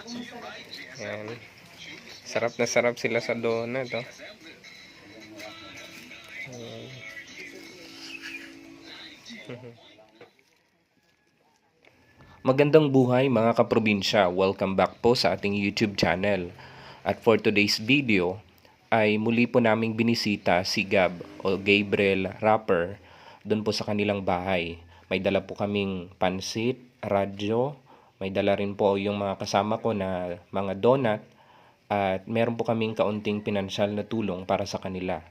Ayan. Sarap na sarap sila sa donut, oh. Magandang buhay mga kaprobinsya. Welcome back po sa ating YouTube channel. At for today's video ay muli po naming binisita si Gab o Gabriel Rapper doon po sa kanilang bahay. May dala po kaming pansit, radyo, may dala rin po yung mga kasama ko na mga donut at meron po kaming kaunting pinansyal na tulong para sa kanila.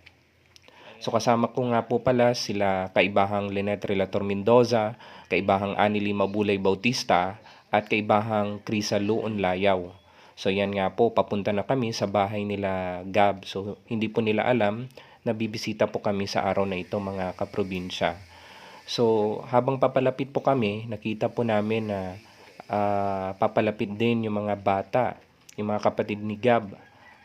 So kasama ko nga po pala sila kaibahang Lynette Relator Mendoza, kaibahang Anili Mabulay Bautista, at kaibahang Krisa Luon Layaw. So yan nga po, papunta na kami sa bahay nila Gab. So hindi po nila alam na bibisita po kami sa araw na ito mga kaprobinsya. So habang papalapit po kami, nakita po namin na ah, papalapit din yung mga bata, yung mga kapatid ni Gab.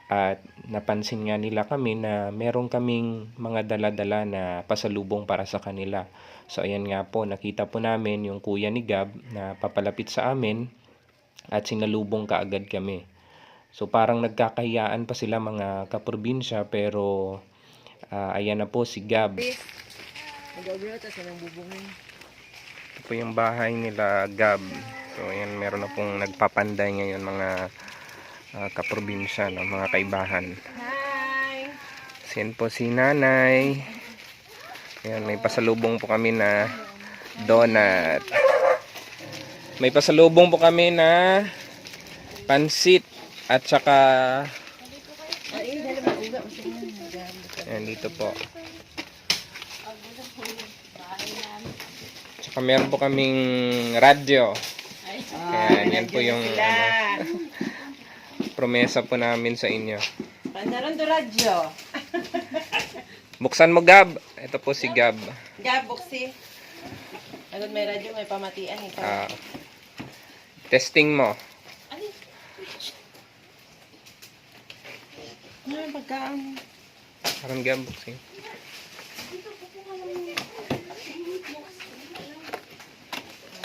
At napansin nga nila kami na meron kaming mga dala-dala na pasalubong para sa kanila. So ayan nga po, nakita po namin yung kuya ni Gab na papalapit sa amin at sinalubong kaagad kami. So parang nagkakahiyaan pa sila mga kaprobinsya pero ah, ayan na po si Gab. Bubungin. Ito po yung bahay nila Gab. So ayan, meron na pong nagpapanday ngayon mga ah, kaprobinsya, no, mga kaibahan. Hi! Yan po si nanay. Ayan, may pasalubong po kami na donut. May pasalubong po kami na pansit at saka ayan dito po. Tsaka meron po kaming radyo. Ayan, yan po yung ano, promesa po namin sa inyo. Pandaron to radyo. Buksan mo Gab. Ito po si Gab. Gab, buksi. Agad may radyo, may pamatian ito. Ah, testing mo. Ano yung pagkaan? Parang Gab, buksin.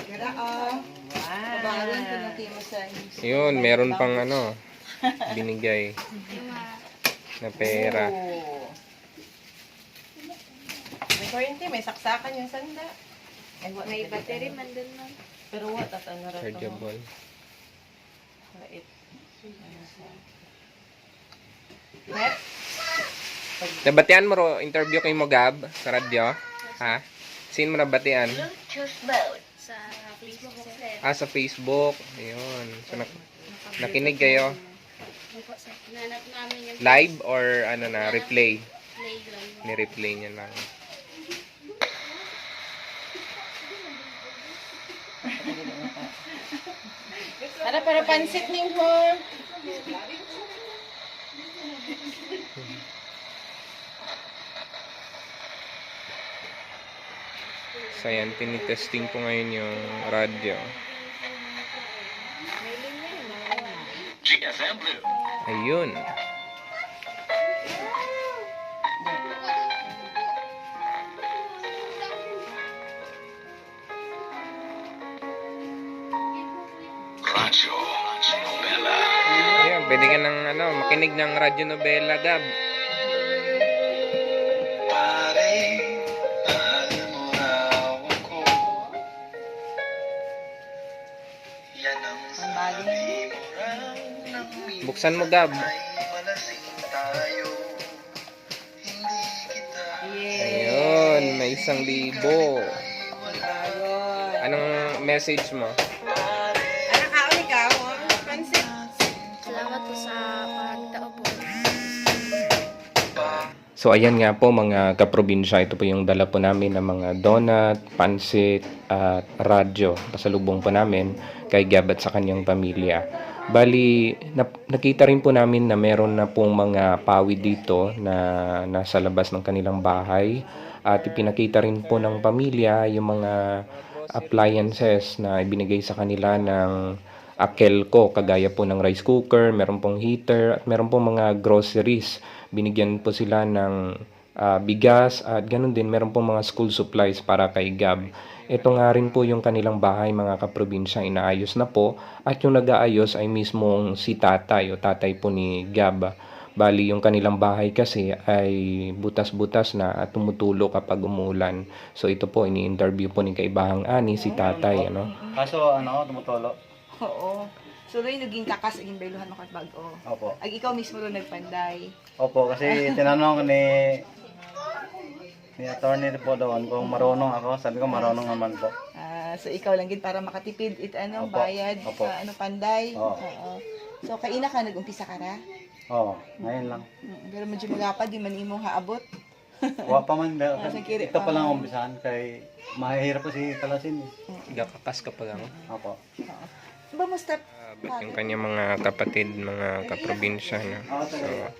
Gara oh. Wow. Kabalan ko na timo sa Yun, meron pang ano, binigay na pera. Oh. May kuryente, may saksakan yung sanda. May battery man dun man. Pero what at ano rin? Chargeable. Nabatian mo ro, interview kay mo Gab sa radyo? Ha? Sino mo nabatian? Choose mode. Sa. Ah, sa Facebook. Ayun. So, nak- nakinig kayo? Live or ano na, replay? Ni-replay niya lang. Para para pansit ning ho. So, ayan, tinitesting po ngayon yung radyo. Ayun. Radyo Nobela. Ayun, pwede ka ng ano, makinig ng radyo novela, Gab. Buksan mo, Gab. Ayun, may isang libo. Anong message mo? So ayan nga po mga kaprobinsya, ito po yung dala po namin ng mga donut, pansit at radyo. Pasalubong po namin kay Gab at sa kanyang pamilya. Bali, nap- nakita rin po namin na meron na pong mga pawi dito na nasa labas ng kanilang bahay. At ipinakita rin po ng pamilya yung mga appliances na ibinigay sa kanila ng Akelco, kagaya po ng rice cooker, meron pong heater, at meron pong mga groceries. Binigyan po sila ng ah, bigas at ganun din, meron pong mga school supplies para kay Gab. Ito nga rin po yung kanilang bahay mga kaprobinsya, inaayos na po. At yung nag-aayos ay mismong si tatay o tatay po ni Gab. Bali yung kanilang bahay kasi ay butas-butas na at tumutulo kapag umulan. So ito po, ini-interview po ni Kaibahang Ani, si tatay. Ano? Kaso ano, tumutulo. Oo. So, rin naging kakas, naging beluhan mo bago. Opo. Ay, ikaw mismo rin nagpanday. Opo, kasi tinanong ni ni attorney po doon kung marunong ako. Sabi ko marunong naman po. Ah, so, ikaw lang din para makatipid it ano, Opo. bayad Opo. sa ano, panday. Oo. So, kaina ka, nag-umpisa ka na. Oo, ngayon lang. Mm, Pero medyo magapad, di man imo haabot. Wa pa man. pero Ah, kiri Ito pa pa lang umpisahan kay mahihirap pa si Talasin. Gakakas ka pa lang. Opo. Ba mo step? Ba't yung kanya mga kapatid, mga kaprobinsya na. Oo,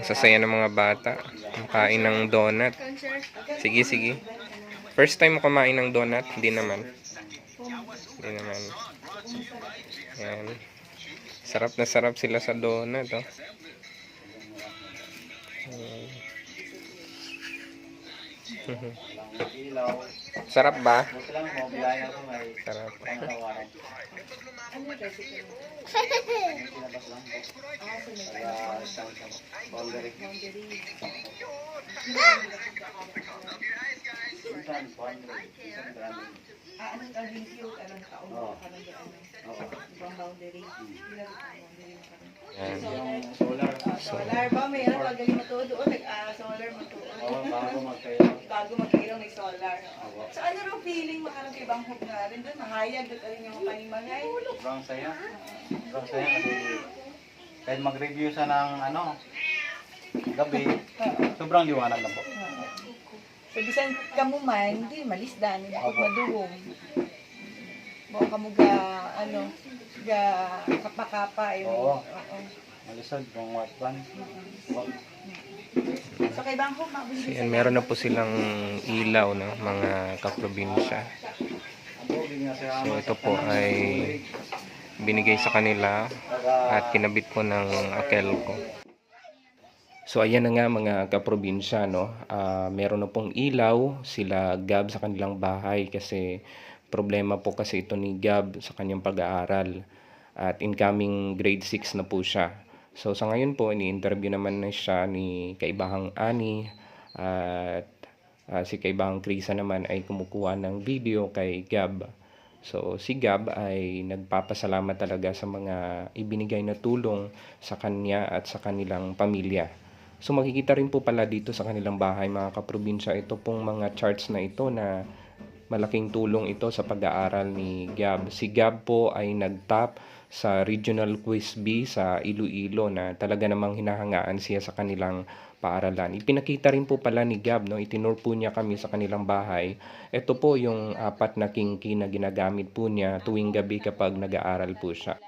So, ang ng mga bata. Ang kain ng donut. Sige, sige. First time mo kumain ng donut? Hindi naman. Hindi naman. Yan. Sarap na sarap sila sa donut, oh. Hmm. Sarap ba? Buti lang mo, bilayan ako may Sarap. Ah, ano ano, solar. Ah, solar ba? May ano pagaling matudo o nag ah, solar matudo. Oo, bago magkayo. Bago magkaroon ng solar. Opo. So ano rin feeling makarang ibang hope na rin doon? Mahayag at rin yung panimagay. Sobrang saya. Sobrang saya kasi kahit mag-review sa ng ano, gabi, sobrang liwanag na po. So bisan kamo man, di malisdan, di Opo. maduhong. Buong kamo ga, ano, ga kapakapa. eh. Oo. Oo. Malisod kung what one. So kay Bang Hope, mabili So, yan, meron na po silang ilaw, no, mga kaprobinsya. So, ito po ay binigay sa kanila at kinabit po ng akel ko. So ayan na nga mga kaprobinsya no. Ah, meron na pong ilaw sila Gab sa kanilang bahay kasi problema po kasi ito ni Gab sa kanyang pag-aaral. At incoming grade 6 na po siya. So sa ngayon po ini-interview naman na siya ni Kaibahang Ani at ah, si Kaibahang Krisa naman ay kumukuha ng video kay Gab. So si Gab ay nagpapasalamat talaga sa mga ibinigay na tulong sa kanya at sa kanilang pamilya. So makikita rin po pala dito sa kanilang bahay mga kaprobinsya ito pong mga charts na ito na malaking tulong ito sa pag-aaral ni Gab. Si Gab po ay nag-top sa Regional Quiz B sa Iloilo na talaga namang hinahangaan siya sa kanilang paaralan. Ipinakita rin po pala ni Gab, no? itinur po niya kami sa kanilang bahay. Ito po yung apat na kingki na ginagamit po niya tuwing gabi kapag nag-aaral po siya.